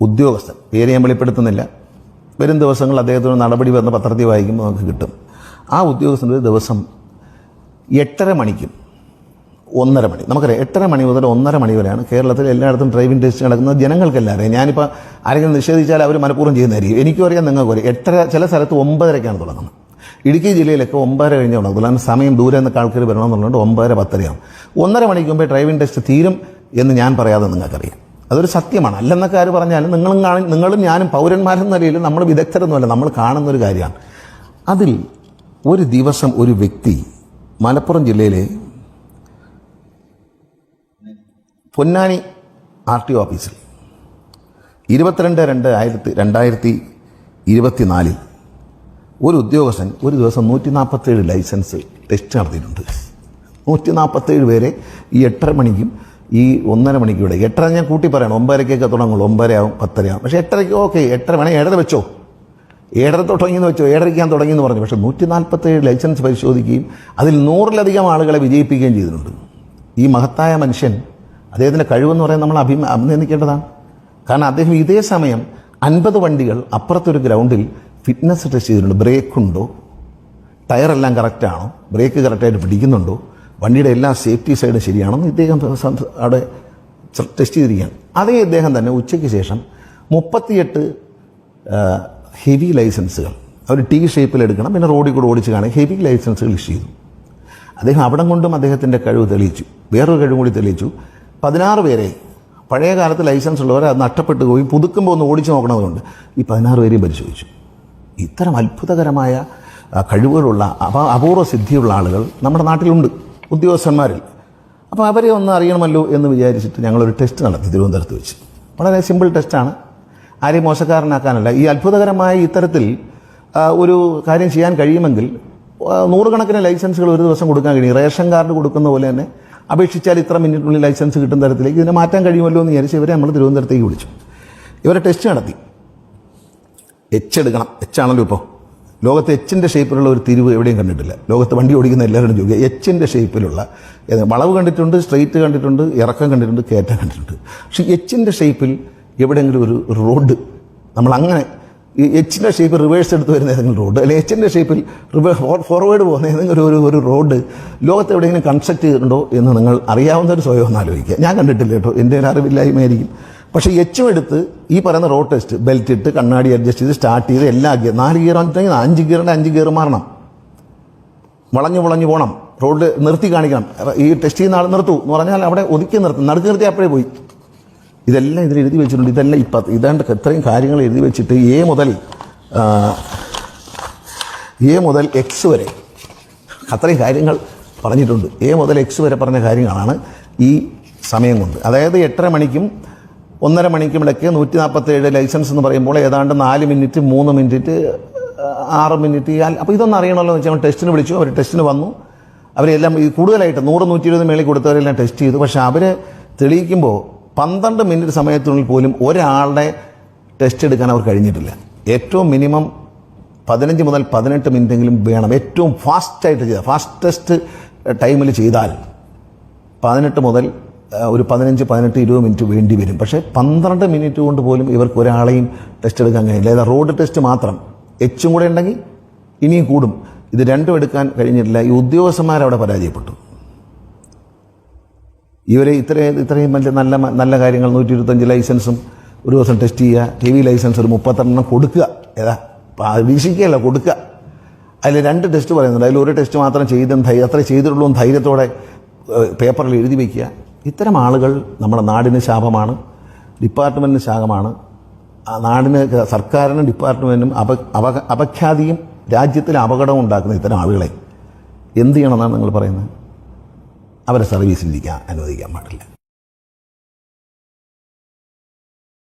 ഉദ്യോഗസ്ഥൻ പേര് ഞാൻ വെളിപ്പെടുത്തുന്നില്ല. വരും ദിവസങ്ങൾ അദ്ദേഹത്തിന് നടപടി വന്ന് പത്രത്തിൽ വായിക്കുമ്പോൾ നമുക്ക് കിട്ടും. ആ ഉദ്യോഗസ്ഥൻ ഒരു ദിവസം എട്ടര മണിക്കും ഒന്നര മണി നമുക്കറിയാം എട്ടര മണി മുതൽ ഒന്നര മണി വരെയാണ് കേരളത്തിൽ എല്ലായിടത്തും ഡ്രൈവിംഗ് ടെസ്റ്റ് നടക്കുന്നത് ജനങ്ങൾക്കെല്ലാം അറിയാം ഞാനിപ്പോൾ ആരെങ്കിലും നിഷേധിച്ചാൽ അവർ മനഃപൂർവം ചെയ്യുന്നതായിരിക്കും. എനിക്കും അറിയാം നിങ്ങൾക്കും അറിയാം. എട്ടര ചില സ്ഥലത്ത് ഒമ്പതരക്കാണ് തുടങ്ങുന്നത്. ഇടുക്കി ജില്ലയിലൊക്കെ ഒമ്പതര കഴിഞ്ഞാണ് തുടങ്ങുന്നത്. സമയം ദൂരെ നിന്ന് ആൾക്കാർ വരണമെന്നുള്ളതുകൊണ്ട് ഒമ്പതര പത്തരയാണ് ഒന്നര മണിക്ക് മുമ്പേ ഡ്രൈവിംഗ് ടെസ്റ്റ് തീരും എന്ന് ഞാൻ പറയാതെ നിങ്ങൾക്കറിയാം. അതൊരു സത്യമാണ്. അല്ലെന്നൊക്കെ ആര് പറഞ്ഞാലും നിങ്ങളും കാണി നിങ്ങളും ഞാനും പൗരന്മാരെന്ന നിലയിൽ നമ്മൾ വിദഗ്ധരൊന്നുമല്ല നമ്മൾ കാണുന്ന ഒരു കാര്യമാണ്. അതിൽ ഒരു ദിവസം ഒരു വ്യക്തി മലപ്പുറം ജില്ലയിലെ പൊന്നാനി ആർ ടി ഓഫീസിൽ ഇരുപത്തിരണ്ട് രണ്ട് ആയിരത്തി രണ്ടായിരത്തി ഇരുപത്തിനാലിൽ ഒരു ഉദ്യോഗസ്ഥൻ ഒരു ദിവസം നൂറ്റി നാൽപ്പത്തേഴ് ലൈസൻസ് ടെസ്റ്റ് നടത്തിയിട്ടുണ്ട്. നൂറ്റി നാൽപ്പത്തേഴ് പേരെ ഈ എട്ടര മണിക്കും ഈ ഒന്നര മണിക്കൂടെ എട്ടര ഞാൻ കൂട്ടി പറയണം. ഒമ്പതരക്കൊക്കെ തുടങ്ങുള്ളൂ. ഒമ്പതരയാവും ആവും പക്ഷേ എട്ടരയ്ക്ക് ഓക്കെ എട്ടര വേണേ ഏഴര വെച്ചോ? ഏഴര തുടങ്ങിയെന്ന് വെച്ചോ? ഏഴരയ്ക്ക് ഞാൻ തുടങ്ങിയെന്ന് പറഞ്ഞു. പക്ഷേ നൂറ്റി നാൽപ്പത്തേഴ് ലൈസൻസ് പരിശോധിക്കുകയും അതിൽ നൂറിലധികം ആളുകളെ വിജയിപ്പിക്കുകയും ചെയ്തിട്ടുണ്ട്. ഈ മഹത്തായ മനുഷ്യൻ അദ്ദേഹത്തിന്റെ കഴിവെന്ന് പറയാൻ നമ്മൾ അഭിമ അഭിനന്ദിക്കേണ്ടതാണ്. കാരണം അദ്ദേഹം ഇതേ സമയം അൻപത് വണ്ടികൾ അപ്പുറത്തൊരു ഗ്രൗണ്ടിൽ ഫിറ്റ്നസ് ടെസ്റ്റ് ചെയ്തിട്ടുണ്ട്. ബ്രേക്കുണ്ടോ? ടയറെല്ലാം കറക്റ്റാണോ? ബ്രേക്ക് കറക്റ്റായിട്ട് പിടിക്കുന്നുണ്ടോ? വണ്ടിയുടെ എല്ലാ സേഫ്റ്റി സൈഡും ശരിയാണെന്ന് ഇദ്ദേഹം അവിടെ ടെസ്റ്റ് ചെയ്തിരിക്കുകയാണ്. അതേ ഇദ്ദേഹം തന്നെ ഉച്ചയ്ക്ക് ശേഷം മുപ്പത്തിയെട്ട് ഹെവി ലൈസൻസുകൾ അവർ ടി ഷേപ്പിൽ എടുക്കണം പിന്നെ റോഡിൽ കൂടെ ഓടിച്ച് കാണുക ഹെവി ലൈസൻസുകൾ ഇഷ്യൂ ചെയ്തു. അദ്ദേഹം അവിടം കൊണ്ടും അദ്ദേഹത്തിന്റെ കഴിവ് തെളിയിച്ചു. വേറൊരു കഴിവ് കൂടി തെളിയിച്ചു. പതിനാറ് പേരെ പഴയ കാലത്ത് ലൈസൻസ് ഉള്ളവർ അത് നഷ്ടപ്പെട്ടു പോയി പുതുക്കുമ്പോൾ ഒന്ന് ഓടിച്ചു നോക്കണതുകൊണ്ട് ഈ പതിനാറ് പേരെയും പരിശോധിച്ചു. ഇത്തരം അത്ഭുതകരമായ കഴിവുകളുള്ള അപ അപൂർവ സിദ്ധിയുള്ള ആളുകൾ നമ്മുടെ നാട്ടിലുണ്ട്. ഉദ്യോഗസ്ഥന്മാരിൽ അപ്പോൾ അവരെ ഒന്ന് അറിയണമല്ലോ എന്ന് വിചാരിച്ചിട്ട് ഞങ്ങളൊരു ടെസ്റ്റ് നടത്തി തിരുവനന്തപുരത്ത് വെച്ച്. വളരെ സിമ്പിൾ ടെസ്റ്റാണ് ആരെയും മോശക്കാരനാക്കാനല്ല. ഈ അത്ഭുതകരമായ ഇത്തരത്തിൽ ഒരു കാര്യം ചെയ്യാൻ കഴിയുമെങ്കിൽ നൂറുകണക്കിന് ലൈസൻസുകൾ ഒരു ദിവസം കൊടുക്കാൻ കഴിയും. റേഷൻ കാർഡ് കൊടുക്കുന്ന പോലെ തന്നെ അപേക്ഷിച്ചാൽ ഇത്ര മിനിറ്റിനുള്ളിൽ ലൈസൻസ് കിട്ടുന്ന തരത്തിലേക്ക് ഇതിനെ മാറ്റാൻ കഴിയുമല്ലോ എന്ന് വിചാരിച്ച് ഇവരെ നമ്മൾ തിരുവനന്തപുരത്തേക്ക് വിളിച്ചു. ഇവരെ ടെസ്റ്റ് നടത്തി. എച്ച് എടുക്കണം. എച്ച് ആണല്ലോ ഇപ്പോൾ ലോകത്ത് എച്ചിന്റെ ഷേപ്പിലുള്ള ഒരു തിരിവ് എവിടെയും കണ്ടിട്ടില്ല. ലോകത്ത് വണ്ടി ഓടിക്കുന്ന എല്ലാവരും ചോദിക്കുക എച്ചിന്റെ ഷേപ്പിലുള്ള വളവ് കണ്ടിട്ടുണ്ട് സ്ട്രെയിറ്റ് കണ്ടിട്ടുണ്ട് ഇറക്കം കണ്ടിട്ടുണ്ട് കയറ്റം കണ്ടിട്ടുണ്ട്. പക്ഷേ എച്ചിന്റെ ഷേപ്പിൽ എവിടെയെങ്കിലും ഒരു റോഡ് നമ്മൾ അങ്ങനെ ഈ എച്ചിന്റെ ഷേപ്പ് റിവേഴ്സ് എടുത്ത് വരുന്ന ഏതെങ്കിലും റോഡ് അല്ലെങ്കിൽ എച്ചിന്റെ ഷേപ്പിൽ റിവേ ഫോർവേഡ് പോകുന്ന ഏതെങ്കിലും ഒരു ഒരു റോഡ് ലോകത്ത് എവിടെയെങ്കിലും കൺസ്ട്രക്ട് ചെയ്തിട്ടുണ്ടോ എന്ന് നിങ്ങൾ അറിയാവുന്ന ഒരു സ്വയം ഒന്ന് ആലോചിക്കുക. ഞാൻ കണ്ടിട്ടില്ല കേട്ടോ. എന്റെ ഒരു അറിവില്ലായ്മയായിരിക്കും. പക്ഷേ എച്ചും എടുത്ത് ഈ പറയുന്ന റോഡ് ടെസ്റ്റ് ബെൽറ്റ് ഇട്ട് കണ്ണാടി അഡ്ജസ്റ്റ് ചെയ്ത് സ്റ്റാർട്ട് ചെയ്ത് എല്ലാ ഗിയർ നാല് ഗിയർ വന്നിട്ടുണ്ടെങ്കിൽ അഞ്ച് ഗിയറിന്റെ അഞ്ച് ഗിയർ മാറണം. വളഞ്ഞു വളഞ്ഞു പോകണം റോഡ് നിർത്തി കാണിക്കണം. ഈ ടെസ്റ്റ് ചെയ്യുന്ന ആൾ നിർത്തൂ എന്ന് പറഞ്ഞാൽ അവിടെ ഒതുക്കി നിർത്തും. നടുക്ക് നിർത്തി അപ്പോഴേ പോയി. ഇതെല്ലാം ഇതിൽ എഴുതി വെച്ചിട്ടുണ്ട്. ഇതെല്ലാം ഇപ്പം ഇതാണ്ട് ഇത്രയും കാര്യങ്ങൾ എഴുതി വെച്ചിട്ട് എ മുതൽ എ മുതൽ എക്സ് വരെ. അത്രയും കാര്യങ്ങൾ പറഞ്ഞിട്ടുണ്ട്. എ മുതൽ എക്സ് വരെ പറഞ്ഞ കാര്യങ്ങളാണ് ഈ സമയം കൊണ്ട്. അതായത് എട്ടര മണിക്കും ഒന്നര മണിക്കും ഇടയ്ക്ക് നൂറ്റി നാൽപ്പത്തേഴ് ലൈസൻസ് എന്ന് പറയുമ്പോൾ ഏതാണ്ട് നാല് മിനിറ്റ് മൂന്ന് മിനിറ്റ് ആറ് മിനിറ്റ് അപ്പോൾ ഇതൊന്നും അറിയണമല്ലോ എന്ന് വെച്ചാൽ ടെസ്റ്റിന് വിളിച്ചു അവർ ടെസ്റ്റിന് വന്നു. അവരെല്ലാം ഈ കൂടുതലായിട്ട് നൂറ് നൂറ്റി ഇരുപത് മേളിൽ കൊടുത്തവരെല്ലാം ടെസ്റ്റ് ചെയ്തു. പക്ഷേ അവർ തെളിയിക്കുമ്പോൾ പന്ത്രണ്ട് മിനിറ്റ് സമയത്തിനുള്ളിൽ പോലും ഒരാളുടെ ടെസ്റ്റ് എടുക്കാൻ അവർ കഴിഞ്ഞിട്ടില്ല. ഏറ്റവും മിനിമം പതിനഞ്ച് മുതൽ പതിനെട്ട് മിനിറ്റെങ്കിലും വേണം. ഏറ്റവും ഫാസ്റ്റായിട്ട് ചെയ്താൽ ഫാസ്റ്റസ്റ്റ് ടൈമിൽ ചെയ്താൽ പതിനെട്ട് മുതൽ ഒരു പതിനഞ്ച് പതിനെട്ട് ഇരുപത് മിനിറ്റ് വേണ്ടി വരും. പക്ഷേ പന്ത്രണ്ട് മിനിറ്റ് കൊണ്ട് പോലും ഇവർക്ക് ഒരാളെയും ടെസ്റ്റ് എടുക്കാൻ കഴിയില്ല. അതായത് റോഡ് ടെസ്റ്റ് മാത്രം. എച്ചും കൂടെ ഉണ്ടെങ്കിൽ ഇനിയും കൂടും. ഇത് രണ്ടും എടുക്കാൻ കഴിഞ്ഞിട്ടില്ല. ഈ ഉദ്യോഗസ്ഥന്മാരവിടെ പരാജയപ്പെട്ടു. ഇവരെ ഇത്രയും ഇത്രയും വലിയ നല്ല നല്ല കാര്യങ്ങൾ നൂറ്റി ഇരുപത്തഞ്ച് ലൈസൻസും ഒരു ദിവസം ടെസ്റ്റ് ചെയ്യുക ടി വി ലൈസൻസ് ഒരു മുപ്പത്തെണ്ണം കൊടുക്കുക. ഏതാ? വീക്ഷിക്കുകയല്ല കൊടുക്കുക. അതിൽ രണ്ട് ടെസ്റ്റ് പറയുന്നുണ്ട്. അതിൽ ഒരു ടെസ്റ്റ് മാത്രം ചെയ്തും ധൈര്യം അത്ര ചെയ്തിട്ടുള്ളൂ ധൈര്യത്തോടെ പേപ്പറിൽ എഴുതി വയ്ക്കുക. ഇത്തരം ആളുകൾ നമ്മുടെ നാടിന് ശാപമാണ് ഡിപ്പാർട്ട്മെന്റിന് ശാപമാണ്. നാടിന് സർക്കാരിനും ഡിപ്പാർട്ട്മെന്റിനും അപ അപ അപഖ്യാതിയും രാജ്യത്തിന് അപകടവും ഉണ്ടാക്കുന്ന ഇത്തരം ആളുകളെ എന്ത് ചെയ്യണമെന്നാണ് നിങ്ങൾ പറയുന്നത്? അവരെ സർവീസിലിരിക്കാൻ അനുവദിക്കാൻ പാടില്ല.